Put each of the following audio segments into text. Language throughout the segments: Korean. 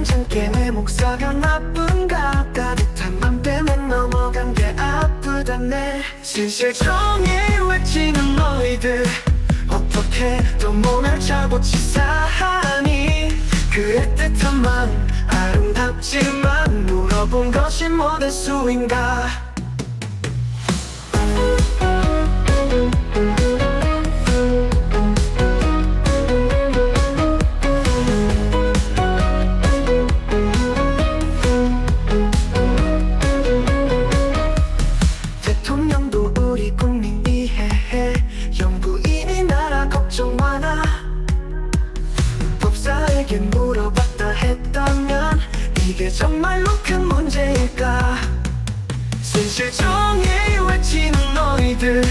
완전 게내 목사가 나쁜가 따뜻한 맘 때문에 넘어간 게 아프다네. 진실정에 외치는 너희들 어떻게 또 몸을 차고 치사하니? 그럴듯한 맘 아름답지만 물어본 것이 모든 수인가 이게 정말로 큰 문제일까? 진실정에 외치는 너희들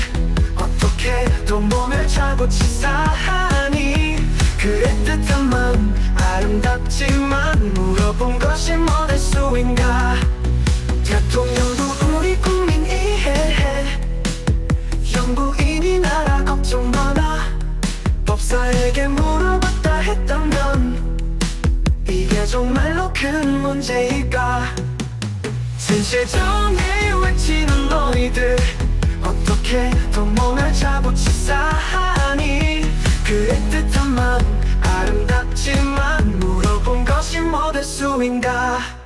어떻게 또 몸을 차고 치사하니 그럴듯한 맘 아름답지만 물어본 것이 뭐될 수인가? 대통령도 우리 국민 이해해. 영부인이 나라 걱정 많아 법사에게 물어봤다 했다면 정말로 큰 문제일까? 진실정에 외치는 너희들 어떻게 더 몸을 차고 치사하니? 그럴듯한 맘 아름답지만 물어본 것이 뭐 될 수인가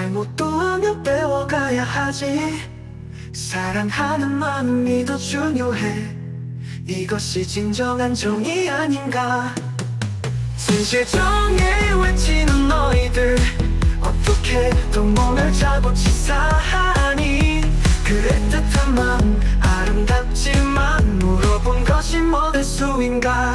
잘못도 하며 배워가야 하지. 사랑하는 마음이 더 중요해. 이것이 진정한 정이 아닌가. 진실 정에 외치는 너희들. 어떻게 또 몸을 잡고 치사하니? 그랬듯한 마음 아름답지만 물어본 것이 뭐될 수인가?